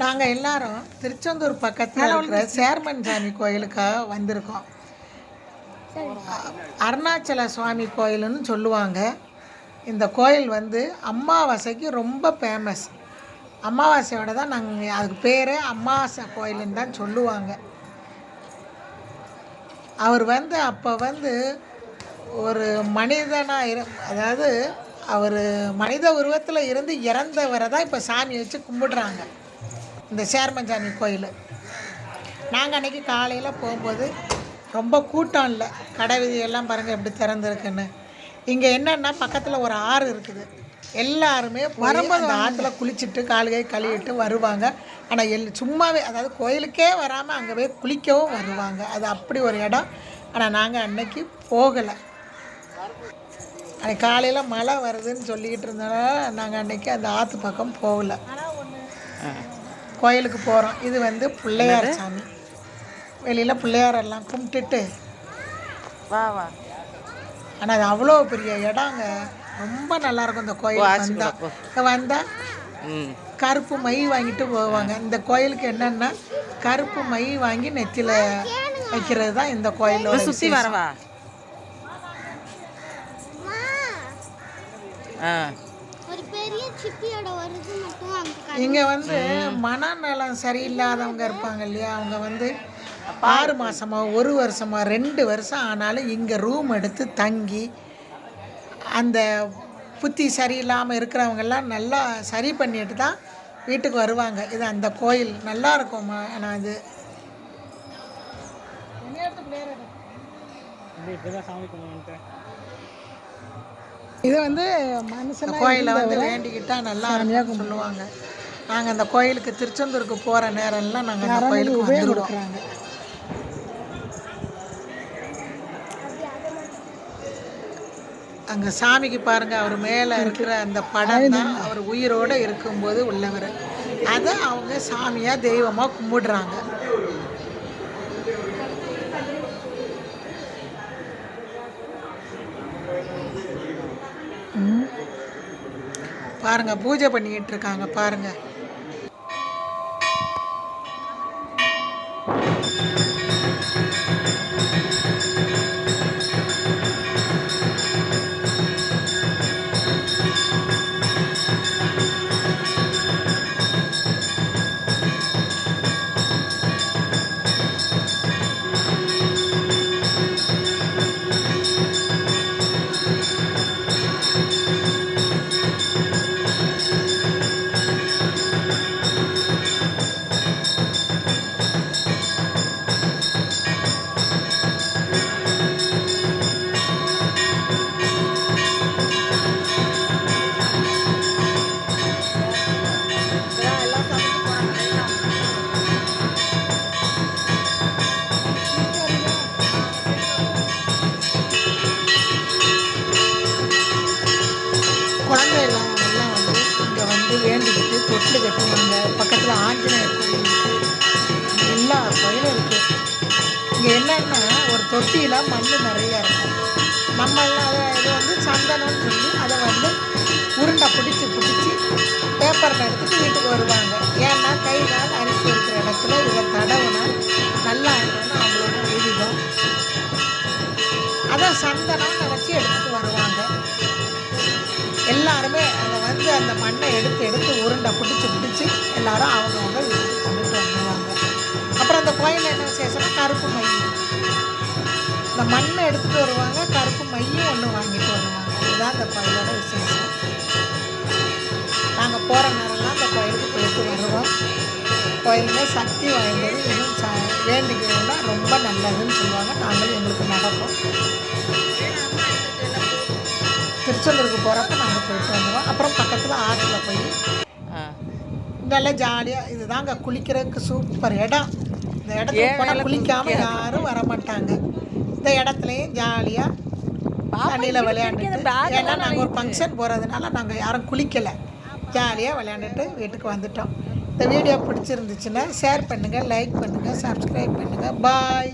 நாங்கள் எல்லாரும் திருச்செந்தூர் பக்கத்தில் இருக்கிற சேர்மன் சாமி கோயிலுக்காக வந்திருக்கோம். அருணாச்சல சுவாமி கோயிலுன்னு சொல்லுவாங்க. இந்த கோயில் வந்து அமாவாசைக்கு ரொம்ப ஃபேமஸ் அமாவாசையோட தான் நாங்கள் அதுக்கு பேரே அமாவாசை கோயிலுன்னு தான் சொல்லுவாங்க. அவர் வந்து அப்போ வந்து ஒரு மனிதனாக இரு அதாவது அவர் மனித உருவத்தில் இருந்து இறந்தவரை தான் இப்போ சாமி வச்சு கும்பிடுறாங்க. இந்த சேர்மஞ்சாமி கோயில். நாங்கள் அன்றைக்கி காலையில் போகும்போது ரொம்ப கூட்டம் இல்லை. கடை வீதியெல்லாம் பாருங்கள் எப்படி திறந்துருக்குன்னு. இங்கே என்னென்னா பக்கத்தில் ஒரு ஆறு இருக்குது. எல்லாருமே வரும்போது அந்த ஆற்றுல குளிச்சுட்டு கால் கை கழுவிட்டு வருவாங்க. ஆனால் எல் சும்மாவே அதாவது கோயிலுக்கே வராமல் அங்கே போய் குளிக்கவும் வருவாங்க. அது அப்படி ஒரு இடம். ஆனால் நாங்கள் அன்னைக்கு போகலை. அன்னைக்கு காலையில் மழை வருதுன்னு சொல்லிக்கிட்டு இருந்தனால நாங்கள் அன்னைக்கு அந்த ஆற்று பக்கம் போகல. கோயிலுக்கு போகிறோம் இது வந்து பிள்ளையார் சாமி. வெளியில் பிள்ளையார் எல்லாம் கும்பிட்டுட்டு. வா வா. ஆனால் அது அவ்வளோ பெரிய இடங்க. ரொம்ப நல்லா இருக்கும் இந்த கோயில் வந்தா. இங்க வந்தா ம். கருப்பு மை வாங்கிட்டு போவாங்க. இந்த கோயிலுக்கு என்னன்னா கருப்பு மை வாங்கி நெத்தியில் வைக்கிறது தான் இந்த கோயிலோட சுற்றி வரவா? ஆ. இங்கே வந்து மனநலம் சரியில்லாதவங்க இருப்பாங்க இல்லையா? அவங்க வந்து ஆறு மாதமா ஒரு வருஷமா ரெண்டு வருஷம் ஆனாலும் இங்கே ரூம் எடுத்து தங்கி அந்த புத்தி சரியில்லாமல் இருக்கிறவங்கெல்லாம் நல்லா சரி பண்ணிட்டு தான் வீட்டுக்கு வருவாங்க. இது அந்த கோயில். நல்லா இருக்கும்மா. ஆனால் இது இது வந்து மனுஷன் கோயிலை வந்து வேண்டிக்கிட்டா நல்லா இருக்கும்னு சொல்லுவாங்க. நாங்கள் அந்த கோயிலுக்கு திருச்செந்தூருக்கு போகிற நேரம்லாம் நாங்கள் அந்த கோயிலுக்கு வந்துடுவோம் அங்கே சாமிக்கு பாருங்க அவர் மேலே இருக்கிற அந்த படம் தான் அவர் உயிரோடு இருக்கும்போது உள்ளவர். அதை அவங்க சாமியாக தெய்வமாக கும்பிடுறாங்க. பாருங்கள் பூஜை பண்ணிக்கிட்டு இருக்காங்க பாருங்கள் தொட்டில் கட்டுவாங்க பக்கத்தில் ஆஞ்சநேயர் கோயில் இருக்குது எல்லா கோயிலும் இருக்குது இங்கே என்னன்னா ஒரு தொட்டியில் மண் நிறையா இருக்கும். நம்ம அதை இது வந்து சந்தனம்னு சொல்லி அதை வந்து உருண்டை பிடிச்சி பிடிச்சி பேப்பரில் எடுத்துட்டு வீட்டுக்கு வருவாங்க. ஏன்னா கை கால் அரிசி இருக்கிற இடத்துல இதை தடவுனா நல்லா இருக்கும்னு அவங்களோட விதிகம் அதான் சந்தனம். வந்து அந்த மண்ணை எடுத்து எடுத்து உருண்டை பிடிச்சி பிடிச்சி எல்லாரும் அவங்கவுங்க வீட்டுக்கு கொண்டுட்டு வந்துடுவாங்க அப்புறம் அந்த கோயிலில் என்ன விசேஷம்னா கருப்பு மை. இந்த மண்ணை எடுத்துகிட்டு வருவாங்க கருப்பு மையும் ஒன்று வாங்கிட்டு வருவாங்க. இதுதான் அந்த கோயிலோட விசேஷம். நாங்கள் போகிற நேரம்லாம் அந்த கோயிலுக்கு போயிட்டு வருவோம். கோயிலுமே சக்தி வாய்ந்தது இன்னும் ச வேண்டிக்கிறோம்னா ரொம்ப நல்லதுன்னு சொல்லுவாங்க. நாங்களும் எங்களுக்கு நடக்கும் திருச்செந்தூருக்கு போகிறப்ப நாங்கள் போயிட்டு வந்துடுவோம் அப்புறம் நல்லா ஜாலியாக இதுதாங்க. குளிக்கிறதுக்கு சூப்பர் இடம். இந்த இடத்துல போனால் குளிக்காமல் யாரும் வர மாட்டாங்க இந்த இடத்துலையும் ஜாலியாக தண்ணியில் விளையாண்டுட்டு ஏன்னா நாங்கள் ஒரு ஃபங்க்ஷன் போகிறதுனால நாங்கள் யாரும் குளிக்கலை. ஜாலியாக விளையாண்டுட்டு வீட்டுக்கு வந்துட்டோம். இந்த வீடியோ பிடிச்சிருந்துச்சுன்னா ஷேர் பண்ணுங்கள் லைக் பண்ணுங்கள் சப்ஸ்கிரைப் பண்ணுங்கள் பாய்